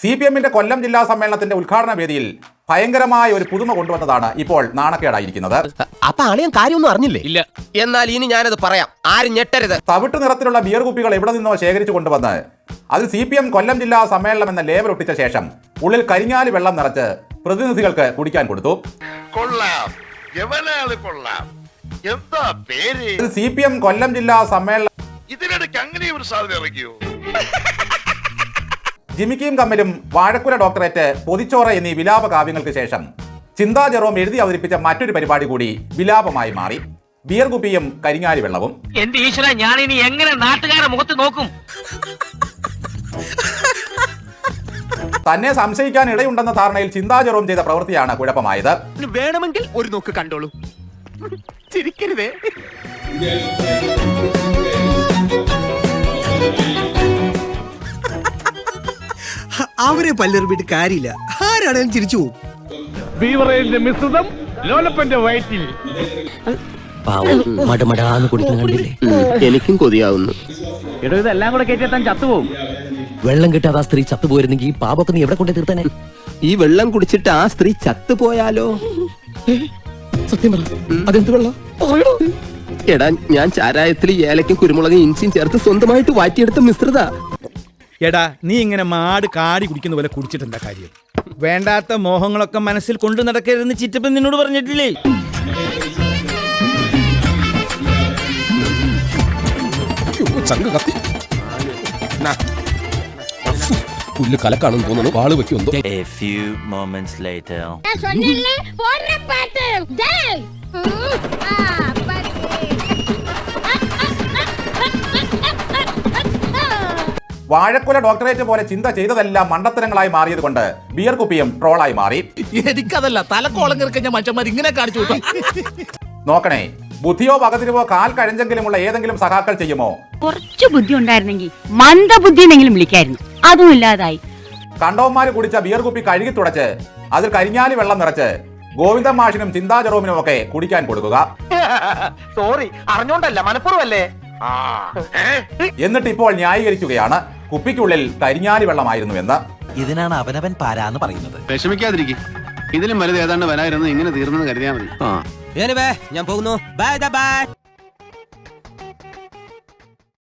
C P എമ്മിന്റെ കൊല്ലം ജില്ലാ സമ്മേളനത്തിന്റെ ഉദ്ഘാടന വേദിയിൽ ഭയങ്കരമായ ഒരു പുതുമ കൊണ്ടുവന്നതാണ് ഇപ്പോൾ നാണക്കേടായിരിക്കുന്നത്. അപ്പൊ അളിയൻ കാര്യമൊന്നും അറിഞ്ഞില്ലേ? ഇല്ല. എന്നാൽ ഇനി ഞാനത് പറയാം. ആരും ഞെട്ടരുത്. തവിട്ട് നിറത്തിലുള്ള ബിയർ കുപ്പികൾ എവിടെ നിന്നോ ശേഖരിച്ചു കൊണ്ടുവന്ന് അതിൽ സി പി എം കൊല്ലം ജില്ലാ സമ്മേളനം എന്ന ലേബൽ ഒട്ടിച്ച ശേഷം ഉള്ളിൽ കരിങ്ങാലി വെള്ളം നിറച്ച് പ്രതിനിധികൾക്ക് കുടിക്കാൻ കൊടുത്തു. കൊള്ളാം. എവനാൾ കൊള്ളാം? എന്താ പേര്? സി പി എം കൊല്ലം ജില്ലാ സമ്മേളനം ഇതിനിടയ്ക്ക് അങ്ങനെ ഒരു സാധനം ഇറങ്ങിയോ ജിമിക്കിയും കമ്മലും വാഴക്കുല ഡോക്ടറേറ്റ് പൊതിച്ചോറ എന്നീ വിലാപ കാവ്യങ്ങൾക്ക് ശേഷം ചിന്താ ജെറോം എഴുതി അവതരിപ്പിച്ച മറ്റൊരു പരിപാടി കൂടി വിലാപമായി മാറി. ബിയർ കുപ്പിയും കരിങ്ങാലി വെള്ളവും. എന്റെ ഈശ്വര ഞാൻ ഇനി എങ്ങനെ നാട്ടുകാരെ മുഖത്ത് നോക്കും? തന്നെ സംശയിക്കാൻ ഇടയുണ്ടെന്ന ധാരണയിൽ ചിന്താ ജെറോം ചെയ്ത പ്രവൃത്തിയാണ് കുഴപ്പമായത്. വേണമെങ്കിൽ ഒരു നോക്ക് കണ്ടോളൂ. ചിരിക്കരുതേ. അവരെ വിട്ട് കാര്യമില്ല. ആരാണേലും ചിരിച്ചു പോകും ബീവറേജിന്റെ മിശ്രിതം ലോലപ്പന്റെ വയറ്റിൽ. മടമടാന്ന് കുടിക്കുന്ന കണ്ടില്ലേ? എനിക്കും കൊതിയാവുന്നു. എടോ ഇതെല്ലാം കൂടെ കയറ്റിയെത്താൻ ചത്തുപോകും വെള്ളം കിട്ടാതെ ആ സ്ത്രീ ചത്തുപോയിരുന്നെങ്കിൽ ഈ പാപൊക്കെ നീ എവിടെ കൊണ്ടേ തീർത്തനെ? ഈ വെള്ളം കുടിച്ചിട്ട് ആ സ്ത്രീ ചത്തുപോയാലോ? സത്യം പറ. അതെന്ത് വെള്ളം? എടാ ഞാൻ ചാരായത്തിൽ ഏലക്കും കുരുമുളകും ഇഞ്ചിയും ചേർത്ത് സ്വന്തമായിട്ട് വാറ്റിയെടുത്ത മിശ്രിത. എടാ നീ ഇങ്ങനെ മാട് കാടി കുടിക്കുന്ന പോലെ കുടിച്ചിട്ടെന്താ കാര്യം വേണ്ടാത്ത മോഹങ്ങളൊക്കെ മനസ്സിൽ കൊണ്ടു നടക്കരുതെന്ന് ചിറ്റപ്പൻ നിന്നോട് പറഞ്ഞിട്ടില്ലേ പുല്ല് കലക്കാണെന്ന് തോന്നുന്നു വാള് വെക്കുമെന്തോ A few moments later. நான் சொன்னேன்ல போடுற பாட்டு டேய் ம், ஆ, വാഴക്കുല ഡോക്ടറേറ്റ് പോലെ ചിന്ത ചെയ്തതെല്ലാം മണ്ടത്തരങ്ങളായി മാറിയത് കൊണ്ട് ബിയർ കുപ്പിയും ട്രോളായി മാറി. എനിക്കതല്ല തലക്കോളം കിറക്കഞ്ഞ മനുഷ്യന്മാർ ഇങ്ങനെ കാണിച്ചു നോക്കണേ ബുദ്ധിയോ വകതിരിവോ കാൽ കഴിഞ്ഞെങ്കിലുമുള്ള ഏതെങ്കിലും സഹാക്കൾ ചെയ്യുമോ? കുറച്ച് ബുദ്ധി ഉണ്ടായിരുന്നെങ്കിൽ മന്ദബുദ്ധി എന്നെങ്കിലും വിളിക്കായിരുന്നു. അതും ഇല്ലാതായി. കണ്ടവന്മാര് കുടിച്ച ബിയർ കുപ്പി കഴുകി തുടച്ച് അതിൽ കരിഞ്ഞാലി വെള്ളം നിറച്ച് ഗോവിന്ദ മാഷിനും ചിന്താ ജെറോമിനും ഒക്കെ കുടിക്കാൻ കൊടുക്കുക. സോറി അറിഞ്ഞോണ്ടല്ല മനഃപൂർവല്ലേ? എന്നിട്ട് ഇപ്പോൾ ന്യായീകരിക്കുകയാണ്. കുപ്പിക്കുള്ളിൽ കരിഞ്ഞാലി വെള്ളമായിരുന്നു എന്ന് ഇതിനാണ് അവനവൻ പാരാന്ന് പറയുന്നത്. വിഷമിക്കാതിരിക്കും. ഇതിലും വലുത് ഏതാണ്ട് വരായിരുന്നു ഇങ്ങനെ തീർന്നു കരുതിയാൽ മതി. ഞാൻ പോകുന്നു. Bye bye